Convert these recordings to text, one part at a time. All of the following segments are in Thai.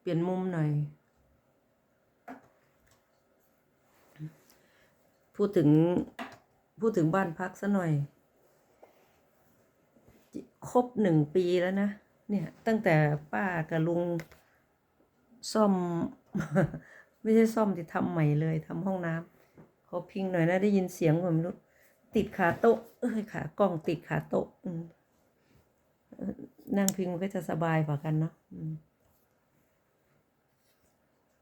เปลี่ยนมุมหน่อย พูดถึงพูดถึงบ้านพักซะหน่อย ครบหนึ่งปีแล้วนะ เนี่ย ตั้งแต่ป้ากับลุงซ่อม ไม่ใช่ซ่อมที่ทำใหม่เลยทำห้องน้ำขอพิงหน่อยนะ ได้ยินเสียงผมไม่รู้ ติดขาโต๊ะ เอ้ยขากล้องติดขาโต๊ะอื นั่งพิงมันก็จะสบายกว่ากันเนาะ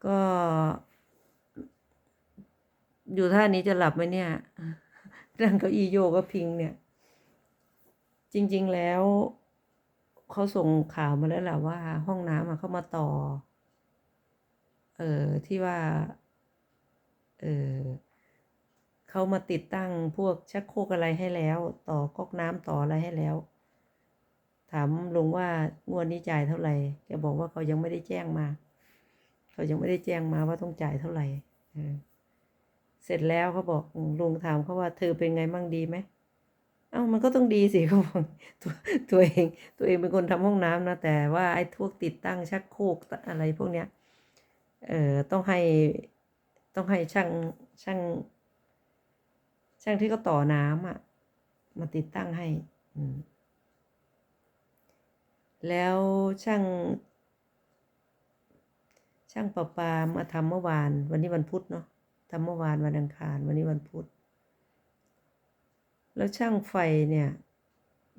ก็ อยู่ท่านี้จะหลับไหมเนี่ยนั่งเก้าอี้โยกก็พิงเนี่ย จริง ๆแล้วเขาส่งข่าวมาแล้วแหละว่า ห้องน้ำเขามาต่อ เอ่อที่ว่า เออเขามาติดตั้งพวกชักโครกอะไรให้แล้ว ต่อก๊อกน้ำต่ออะไรให้แล้ว ถามลุงว่างวดนี้จ่ายเท่าไหร่แกบอกว่าเขายังไม่ได้แจ้งมา เขายังไม่ได้แจ้งมาว่าต้องจ่ายเท่าไหร่เสร็จแล้วเขาบอกลุงถามเขาว่าเธอเป็นไงมั่งดีไหมเอ้ามันก็ต้องดีสิเขาบอกตัวตัวเอง ตัวเองเป็นคนทำห้องน้ำนะ แต่ว่าไอ้พวกติดตั้งชักโครกอะไรพวกเนี้ยเอ่อต้องให้ต้องให้ช่างช่าง ช่างที่เขาต่อน้ำอะมาติดตั้งให้ อืม แล้วช่างช่างประปามาทำเมื่อวาน วันนี้วันพุธเนาะทำเมื่อวานวันอังคาร วันนี้วันพุธ แล้วช่างไฟเนี่ย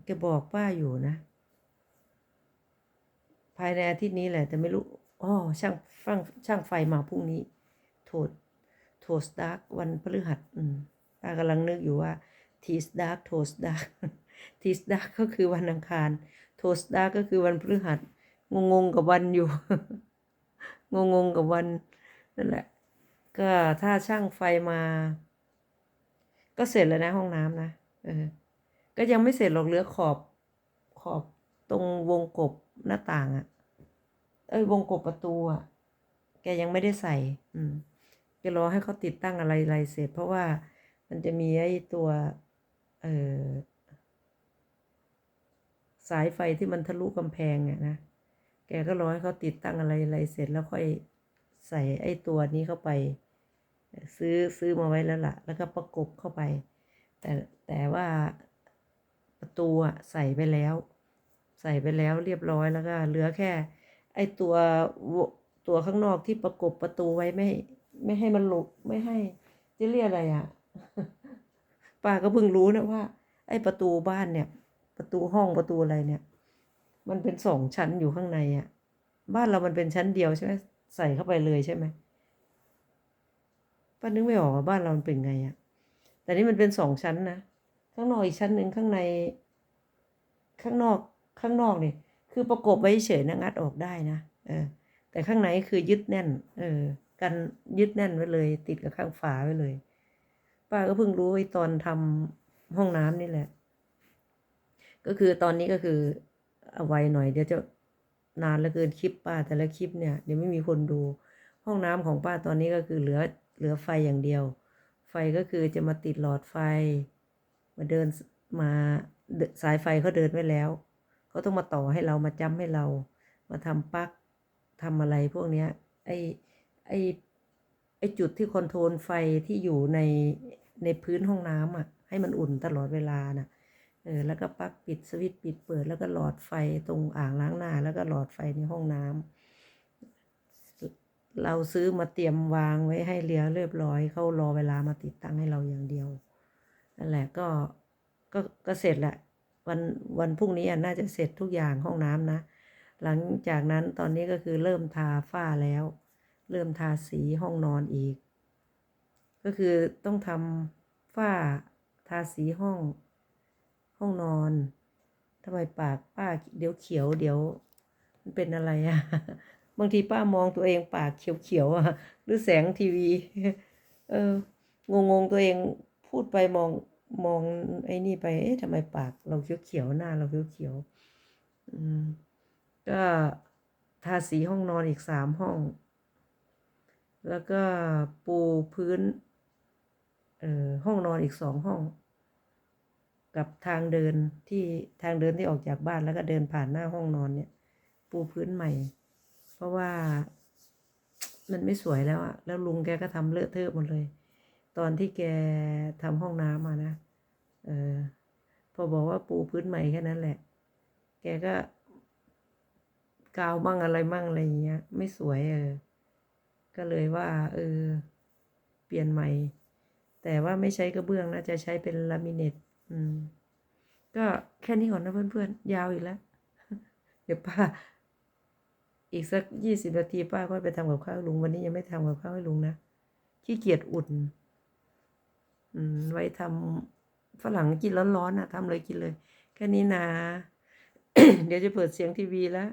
แกบอกป้าอยู่นะ ภายในอาทิตย์นี้แหละ แต่ไม่รู้อ๋อช่างช่างช่างไฟมาพรุ่งนี้ โทษโทสดาร์กวันพฤหัสอืมป้ากำลังนึกอยู่ว่าทีสดาร์กโทสดาร์กทีสดาร์กก็คือวันอังคาร ทสดาก็คือวันพฤหัส งงๆกับวันอยู่ งงๆกับวันนั่นแหละ ก็ถ้าช่างไฟมา ก็เสร็จแล้วนะห้องน้ำนะเออก็ยังไม่เสร็จหรอกเหลือขอบขอบตรงวงกบหน้าต่างอะ่ะ เอ้ยวงกบประตูอะ่ะ แกยังไม่ได้ใส่ อืมแกรอให้เขาติดตั้งอะไรอะไรเสร็จ เพราะว่ามันจะมีไอ้ตัว เออ สายไฟที่มันทะลุกำแพงเนี่ยนะ แกก็รอให้เขาติดตั้งอะไรอะไรเสร็จแล้วค่อยใส่ไอ้ตัวนี้เข้าไป ซื้อซื้อมาไว้แล้วล่ะ แล้วก็ประกบเข้าไป แต่แต่ว่าประตูอะใส่ไปแล้ว ใส่ไปแล้วเรียบร้อยแล้วก็เหลือแค่ ไอ้ตัวตัวข้างนอกที่ประกบประตูไว้ไม่ไม่ให้มันหลุดไม่ให้จะเรียกอะไรอะป้าก็เพิ่งรู้นะว่า ไอ้ประตูบ้านเนี่ย ประตูห้องประตูอะไรเนี่ย มันเป็นสองชั้นอยู่ข้างในอะบ้านเรามันเป็นชั้นเดียวใช่ไหมใส่เข้าไปเลยใช่ไหมป้านึกไม่ออกว่าบ้านเรามันเป็นไงอะแต่นี่มันเป็นสองชั้นนะ ข้างนอกอีกชั้นหนึ่งข้างใน ข้างนอกข้างนอกนี่คือประกบไว้เฉยนะงัดออกได้นะเออ แต่ข้างในคือยึดแน่น เออ กันยึดแน่นไว้เลย ติดกับข้างฝาไว้เลย ป้าก็เพิ่งรู้ไอ้ตอนทำห้องน้ำนี่แหละ ก็คือตอนนี้ก็คือเอาไว้หน่อยเดี๋ยวจะนานเหลือเกินคลิปป้าแต่ละคลิปเนี่ยเดี๋ยวไม่มีคนดู ห้องน้ำของป้าตอนนี้ก็คือเหลือเหลือไฟอย่างเดียว ไฟก็คือจะมาติดหลอดไฟ มาเดินมาสายไฟเขาเดินไว้แล้วเขาต้องมาต่อให้เรามาจำให้เรา มาทำปลั๊กทำอะไรพวกเนี้ยไอไอไอจุดที่คอนโทรลไฟที่อยู่ในในพื้นห้องน้ำอะให้มันอุ่นตลอดเวลาน่ะ เออแล้วก็ปลั๊กปิดสวิตช์ปิดเปิด แล้วก็หลอดไฟตรงอ่างล้างหน้า แล้วก็หลอดไฟในห้องน้ำเราซื้อมาเตรียมวางไว้ให้เรียเรียบร้อยเขารอเวลามาติดตั้งให้เราอย่างเดียวนั่นแหละก็ก็ก็เสร็จแหละวันวันพรุ่งนี้น่าจะเสร็จทุกอย่างห้องน้ำนะ หลังจากนั้นตอนนี้ก็คือเริ่มทาฝ้าแล้ว เริ่มทาสีห้องนอนอีก ก็คือต้องทำฝ้าทาสีห้อง ห้องนอนทำไมปากป้าเดี๋ยวเขียวเดี๋ยว มันเป็นอะไรอะบางทีป้ามองตัวเองปากเขียวๆอะหรือแสงทีวี เอองงงๆตัวเองพูดไปมองมองไอ้นี่ไป เอ๊ะทำไมปากเราเขียวๆหน้าเราเขียวๆอืมก็ทาสีห้องนอนอีกสามห้อง แล้วก็ปูพื้น เอ่อห้องนอนอีกสองห้อง กับทางเดินที่ทางเดินที่ออกจากบ้านแล้วก็เดินผ่านหน้าห้องนอนเนี่ย ปูพื้นใหม่ เพราะว่ามันไม่สวยแล้วอะแล้วลุงแกก็ทำเลอะเทอะหมดเลย ตอนที่แกทำห้องน้ำมานะเออพอบอกว่าปูพื้นใหม่แค่นั้นแหละ แกก็กาวมั่งอะไรมั่งอะไรอย่างเงี้ย ไม่สวยเออ ก็เลยว่า เออ เปลี่ยนใหม่ แต่ว่าไม่ใช้กระเบื้องนะจะใช้เป็นลามิเนต อืม ก็แค่นี้ก่อนนะเพื่อนๆ ยาวอีกแล้ว เดี๋ยวป้า อีกสักยี่สิบนาทีป้าก็ไปทำกับข้าวลุง วันนี้ยังไม่ทำกับข้าวให้ลุงนะ ขี้เกียจอุ่น อืม ไว้ทำฝรั่งกินร้อนๆนะทำเลยกินเลย แค่นี้นะ เดี๋ยวจะเปิดเสียงทีวีแล้ว